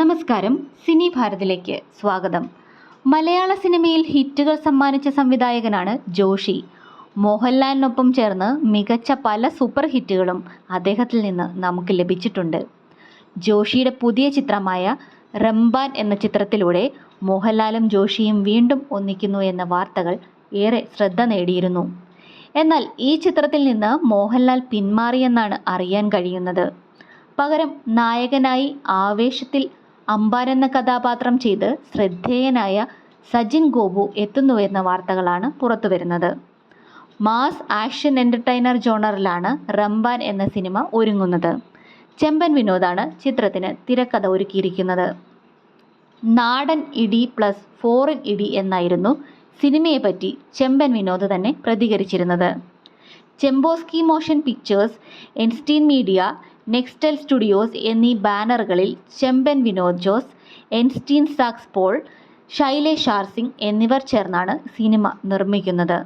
നമസ്കാരം സിനി ഭാരതിലേക്ക് സ്വാഗതം. മലയാള സിനിമയിൽ ഹിറ്റുകൾ സമ്മാനിച്ച സംവിധായകനാണ് ജോഷി. മോഹൻലാലിനൊപ്പം ചേർന്ന് മികച്ച പല സൂപ്പർ ഹിറ്റുകളും അദ്ദേഹത്തിൽ നിന്ന് നമുക്ക് ലഭിച്ചിട്ടുണ്ട്. ജോഷിയുടെ പുതിയ ചിത്രമായ റംബാൻ എന്ന ചിത്രത്തിലൂടെ മോഹൻലാലും ജോഷിയും വീണ്ടും ഒന്നിക്കുന്നു എന്ന വാർത്തകൾ ഏറെ ശ്രദ്ധ നേടിയിരുന്നു. എന്നാൽ ഈ ചിത്രത്തിൽ നിന്ന് മോഹൻലാൽ പിന്മാറിയെന്നാണ് അറിയാൻ കഴിയുന്നത്. പകരം നായകനായി ആവേശത്തിൽ അമ്പാൻ എന്ന കഥാപാത്രം ചെയ്ത് ശ്രദ്ധേയനായ സജിൻ ഗോപു എത്തുന്നു എന്ന വാർത്തകളാണ് പുറത്തുവരുന്നത്. മാസ് ആക്ഷൻ എന്റർടൈനർ ജോണറിലാണ് റംബാൻ എന്ന സിനിമ ഒരുങ്ങുന്നത്. ചെമ്പൻ വിനോദാണ് ചിത്രത്തിന് തിരക്കഥ ഒരുക്കിയിരിക്കുന്നത്. നാടൻ ഇടി പ്ലസ് ഫോറിൻ ഇടി എന്നായിരുന്നു സിനിമയെ പറ്റി ചെമ്പൻ വിനോദ് തന്നെ പ്രതികരിച്ചിരുന്നത്. Chemposky motion pictures Einstein media Nextel studios എന്നീ ബാനറുകളിൽ ചെമ്പൻ വിനോദ് ജോസ് എൻസ്റ്റീൻ സാക്സ് പോൾ ശൈലേഷ് ആർ എന്നിവർ ചേർന്നാണ് സിനിമ നിർമ്മിക്കുന്നത്.